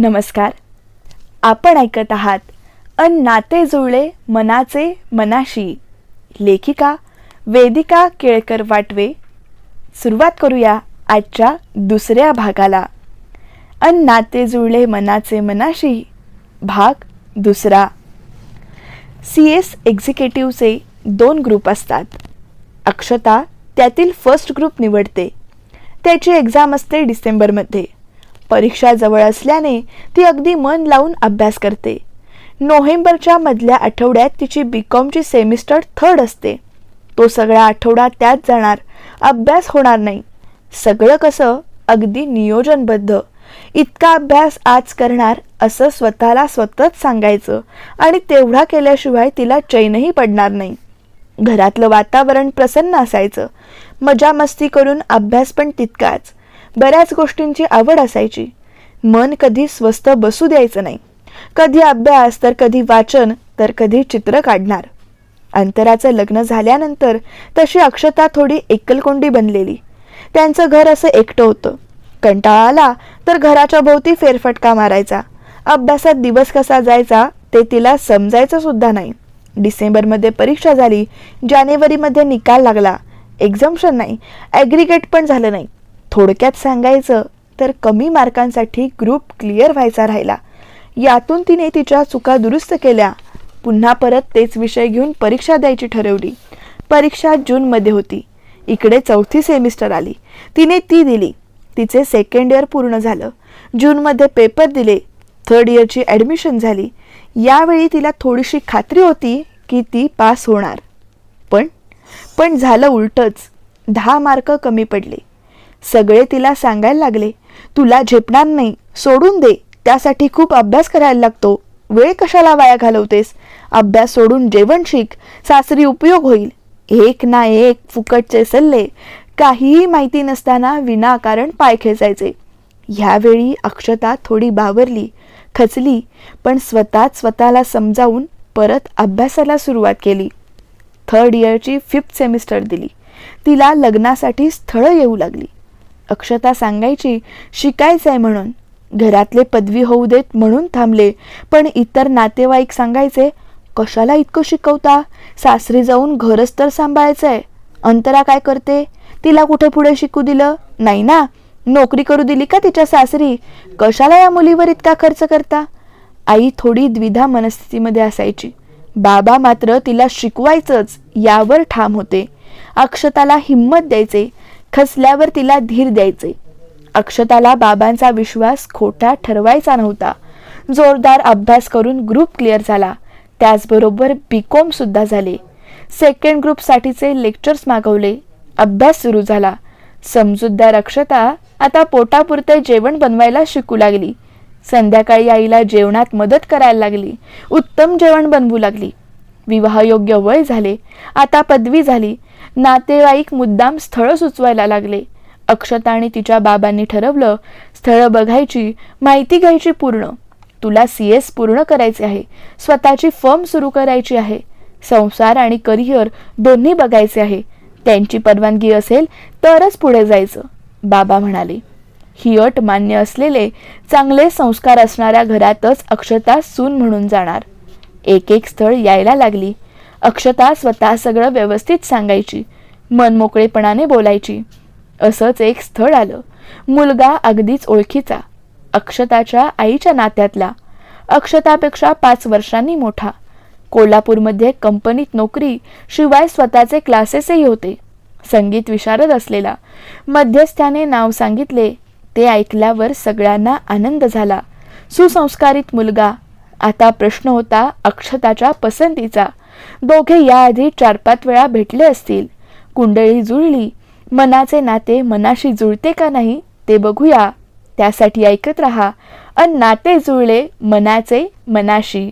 नमस्कार. आपण ऐकत आहात अन नाते जुळले मनाचे मनाशी. लेखिका वेदिका केळकर वाटवे. सुरुवात करूया आजच्या दुसऱ्या भागाला. अन नाते जुळले मनाचे मनाशी भाग दुसरा. सी एस एक्झिक्युटिव्हचे दोन ग्रुप असतात. अक्षता त्यातील फर्स्ट ग्रुप निवडते. त्याची एक्झाम असते डिसेंबरमध्ये. परीक्षा जवळ असल्याने ती अगदी मन लावून अभ्यास करते. नोव्हेंबरच्या मधल्या आठवड्यात तिची बी कॉमची सेमिस्टर थर्ड असते. तो सगळा आठवडा त्यात जाणार. अभ्यास होणार नाही. सगळं कसं? अगदी नियोजनबद्ध. इतका अभ्यास आज करणार असं स्वतःला स्वतःच सांगायचं आणि तेवढा केल्याशिवाय तिला चैनही पडणार नाही. घरातलं वातावरण प्रसन्न असायचं. मजा मस्ती करून अभ्यास पण तितकाच. बऱ्याच गोष्टींची आवड असायची. मन कधी स्वस्त बसू द्यायचं नाही. कधी अभ्यास तर कधी वाचन तर कधी चित्र काढणार. अंतराचं लग्न झाल्यानंतर तशी अक्षता थोडी एकलकोंडी बनलेली. त्यांचं घर असं एकटं होतं. कंटाळा आला तर घराच्या भोवती फेरफटका मारायचा. अभ्यासात दिवस कसा जायचा ते तिला समजायचं सुद्धा नाही. डिसेंबरमध्ये परीक्षा झाली जानेवारीमध्ये निकाल लागला. एक्झाम्शन नाही ॲग्रिगेट पण झालं नाही. थोडक्यात सांगायचं तर कमी मार्कांसाठी ग्रुप क्लिअर व्हायचा राहिला. यातून तिने तिच्या चुका दुरुस्त केल्या. पुन्हा परत तेच विषय घेऊन परीक्षा द्यायची ठरवली. परीक्षा जूनमध्ये होती. इकडे चौथी सेमिस्टर आली. तिने ती दिली. तिचे सेकंड इयर पूर्ण झालं. जूनमध्ये पेपर दिले. थर्ड इयरची ॲडमिशन झाली. यावेळी तिला थोडीशी खात्री होती की ती पास होणार. पण पण झालं उलटच. दहा मार्क कमी पडले. सगळे तिला सांगायला लागले तुला झेपणार नाही सोडून दे त्यासाठी खूप अभ्यास करायला लागतो. वेळ कशाला वाया घालवतेस? अभ्यास सोडून जेवण शिक सासरी उपयोग होईल. एक ना एक फुकटचे सल्ले काहीही माहिती नसताना विनाकारण पाय खेचायचे. ह्यावेळी अक्षता थोडी बावरली खचली पण स्वतःच स्वतःला समजावून परत अभ्यासाला सुरुवात केली. थर्ड इयरची फिफ्थ सेमिस्टर दिली. तिला लग्नासाठी स्थळं येऊ लागली. अक्षता सांगायची शिकायचंय म्हणून. घरातले पदवी होऊ देत म्हणून थांबले. पण इतर नातेवाईक सांगायचे कशाला इतकं शिकवता? सासरी जाऊन घरच तर सांभाळायचंय. अंतरा काय करते? तिला कुठे पुढे शिकू दिलं? नाही ना? नोकरी करू दिली का तिच्या सासरी? कशाला या मुलीवर इतका खर्च करता? आई थोडी द्विधा मनस्थितीमध्ये असायची. बाबा मात्र तिला शिकवायचंच. यावर ठाम होते. अक्षताला हिंमत द्यायचे. खचल्यावर तिला धीर द्यायचे. अक्षताला बाबांचा विश्वास खोटा ठरवायचा नव्हता. जोरदार अभ्यास करून ग्रुप क्लिअर झाला. त्याचबरोबर बी कॉम सुद्धा झाले. सेकंड ग्रुपसाठीचे लेक्चर्स मागवले. अभ्यास सुरू झाला. समजूतदार अक्षता आता पोटापुरते जेवण बनवायला शिकू लागली. संध्याकाळी आईला जेवणात मदत करायला लागली. उत्तम जेवण बनवू लागली. विवाहयोग्य वय झाले. आता पदवी झाली. नातेवाईक मुद्दाम स्थळं सुचवायला लागले. अक्षता आणि तिच्या बाबांनी ठरवलं स्थळं बघायची माहिती घ्यायची पूर्ण. तुला सी एस पूर्ण करायचे आहे. स्वतःची फर्म सुरू करायची आहे. संसार आणि करिअर दोन्ही बघायचे आहे. त्यांची परवानगी असेल तरच पुढे जायचं बाबा म्हणाले. ही अट मान्य असलेले चांगले संस्कार असणाऱ्या घरातच अक्षता सून म्हणून जाणार. एक एक स्थळ यायला लागली. अक्षता स्वतः सगळं व्यवस्थित सांगायची. मनमोकळेपणाने बोलायची. असंच एक स्थळ आलं. मुलगा अगदीच ओळखीचा. अक्षताच्या आईच्या नात्यातला. अक्षतापेक्षा पाच वर्षांनी मोठा. कोल्हापूरमध्ये कंपनीत नोकरी शिवाय स्वतःचे क्लासेसही होते. संगीत विशारद असलेला. मध्यस्थाने नाव सांगितले. ते ऐकल्यावर सगळ्यांना आनंद झाला. सुसंस्कारित मुलगा. आता प्रश्न होता अक्षताच्या पसंतीचा. दोघे याआधी चार पाच वेळा भेटले असतील. कुंडळी जुळली. मनाचे नाते मनाशी जुळते का नाही ते बघूया. त्यासाठी ऐकत रहा. अन नाते जुळले मनाचे मनाशी.